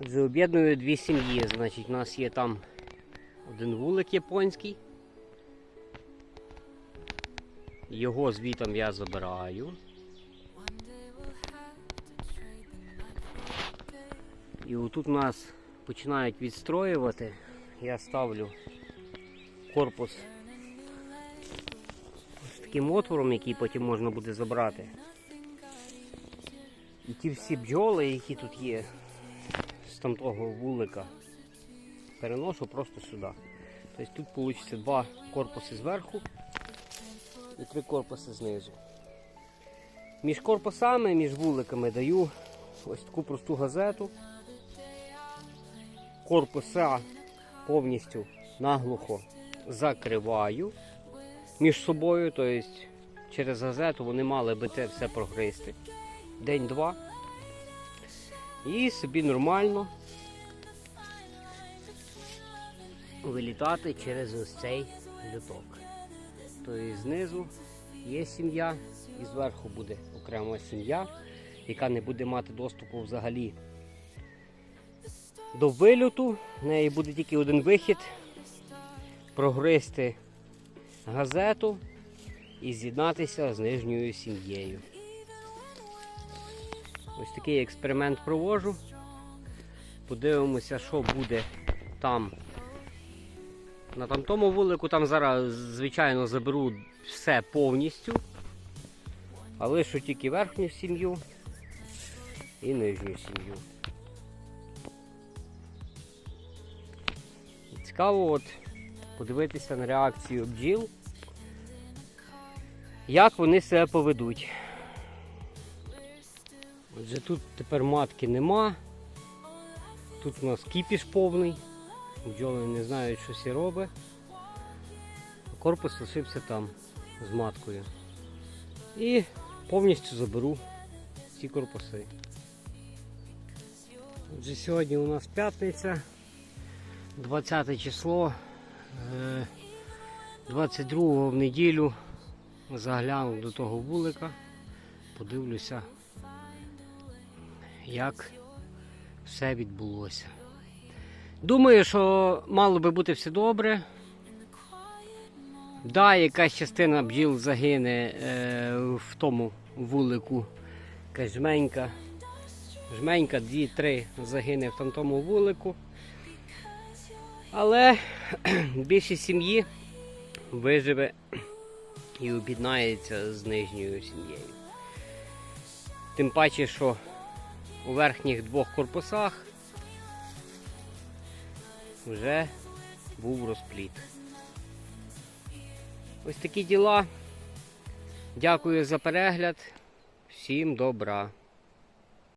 Отже, об'єдную дві сім'ї. Значить, у нас є там один вулик японський. Його звітом я забираю. І отут у нас починають відстроювати. Я ставлю корпус з таким отвором, який потім можна буде забрати. І ті всі бджоли, які тут є, з тамтого вулика, переношу просто сюди. Тобто тут вийде два корпуси зверху і три корпуси знизу. Між корпусами, між вуликами даю ось таку просту газету. Корпуса повністю наглухо закриваю між собою, тобто через газету вони мали би це все прогризти. День-два. І собі нормально вилітати через ось цей люток. Тобто знизу є сім'я і зверху буде окрема сім'я, яка не буде мати доступу взагалі до вильоту. В неї буде тільки один вихід прогризти газету і з'єднатися з нижньою сім'єю. Ось такий експеримент провожу. Подивимося, що буде там. На тамтому вулику там зараз, звичайно, заберу все повністю. А лишу тільки верхню сім'ю і нижню сім'ю. Цікаво от подивитися на реакцію бджіл, як вони себе поведуть. Отже, тут тепер матки нема. Тут у нас кіпіш повний. Бджоли не знають, що сі робить. Корпус лишився там з маткою. І повністю заберу ці корпуси. Отже, сьогодні у нас п'ятниця, 20 число, е, 22 в неділю заглянув до того вулика, подивлюся, як все відбулося. Думаю, що мало би бути все добре. Да, якась частина бджіл загине е, в тому вулику. Якась жменька. Жменька, дві-три загине в тамтому вулику. Але більшість сім'ї виживе і об'єднається з нижньою сім'єю. Тим паче, що у верхніх двох корпусах вже був розпліт. Ось такі діла. Дякую за перегляд. Всім добра.